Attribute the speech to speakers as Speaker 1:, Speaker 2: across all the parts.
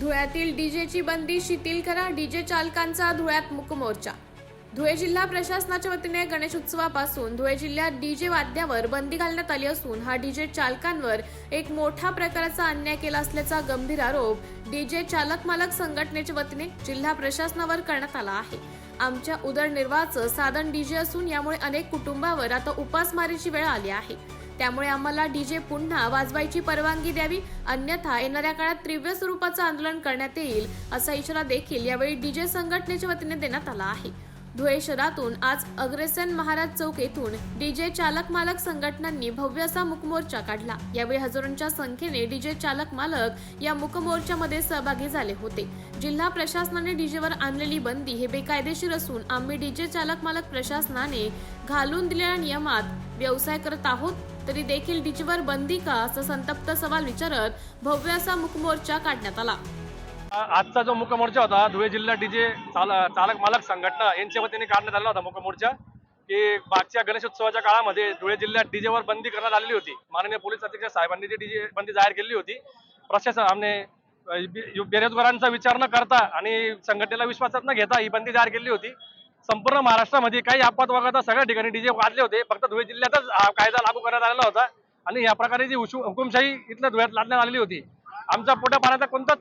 Speaker 1: धुळ्यातील डीजेची बंदी शिथिल करा डीजे चालकांचा धुळ्यात मुकमोर्चा. धुळे जिल्हा प्रशासनाच्या वतीने गणेश उत्सवापासून धुळे जिल्ह्यात डीजे वाद्यावर बंदी घालण्यात आली असून हा डीजे चालकांवर एक मोठ्या प्रकारचा अन्याय केला असल्याचा गंभीर आरोप डीजे चालक मालक संघटनेच्या वतीने जिल्हा प्रशासनावर करण्यात आला आहे. आमच्या उदरनिर्वाहाचं साधन डीजे असून यामुळे अनेक कुटुंबावर आता उपासमारीची वेळ आली आहे. त्यामुळे आम्हाला डीजे पुन्हा वाजवायची परवानगी द्यावी अन्यथा येणाऱ्या काळात तीव्र स्वरूपाचं आंदोलन करण्यात येईल असा इशारा देखील यावेळी डीजे संघटनेच्या वतीने देण्यात आला आहे. धुळे शहरातून आज अग्रेसन महाराज चौक येथून डीजे चालक मालक संघटनांनी भव्य असा मुकमोर्चा काढला. यावेळी हजारोंच्या संख्येने डीजे चालक मालक या मुकमोर्चामध्ये सहभागी झाले होते. जिल्हा प्रशासनाने डीजेवर आणलेली बंदी हे बेकायदेशीर असून आम्ही डीजे चालक मालक प्रशासनाने घालून दिलेल्या नियमात व्यवसाय करत आहोत तरी देखील डीजेवर बंदी का असा संतप्त सवाल विचारत भव्य असा मुखमोर्चा काढण्यात आला.
Speaker 2: आजचा जो मुखमोर्चा होता धुळे जिल्हा डीजे चाल चालक मालक संघटना यांच्या वतीने काढण्यात आला होता मुखमोर्चा की मागच्या गणेशोत्सवाच्या काळामध्ये धुळे जिल्ह्यात डीजेवर बंदी करण्यात आलेली होती. माननीय पोलीस अधीक्षक साहेबांनी जी डीजे बंदी जाहीर केली होती. प्रशासन आमने बेरोजगारांचा विचार न करता आणि संघटनेला विश्वासात न घेता ही बंदी जाहीर केली होती. संपूर्ण महाराष्ट्रामध्ये काही अपवाद वगळता सगळ्या ठिकाणी डीजे वाजले होते. फक्त धुळे जिल्ह्यातच कायदा लागू करण्यात आलेला होता. आणि या प्रकारे जी हुशु- हुकुमशाही इथल्या धुळ्यात लादण्यात आलेली होती. आमचा पोटा पाण्याचा कोणताच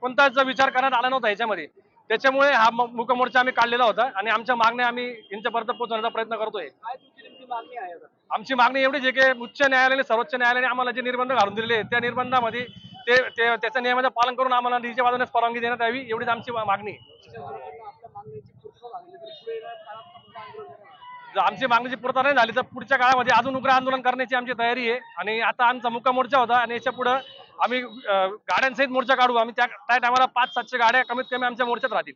Speaker 2: कोणताच विचार करण्यात आला नव्हता याच्यामध्ये त्याच्यामुळे हा मुकमोर्चा आम्ही काढलेला होता. आणि आमच्या मागण्या आम्ही यांच्यापर्यंत पोहोचवण्याचा प्रयत्न करतोय? आमची मागणी एवढीच आहे की उच्च न्यायालयाने सर्वोच्च न्यायालयाने आम्हाला जे निर्बंध घालून दिलेले आहेत त्या निर्बंधामध्ये ते त्याच्या नियमाचं पालन करून आम्हाला डीजे वाजवण्यास परवानगी देण्यात यावी एवढीच आमची मागणी जर आमची मागणीची पूर्तता नाही झाली तर पुढच्या काळामध्ये अजून उग्र आंदोलन करण्याची आमची तयारी आहे. आणि आता आमचा मुक्का मोर्चा होता आणि याच्यापुढे आम्ही गाड्यांसहित मोर्चा काढू. आम्ही त्या त्या टायमाला पाच सातशे गाड्या कमीत कमी आमच्या मोर्चात राहतील.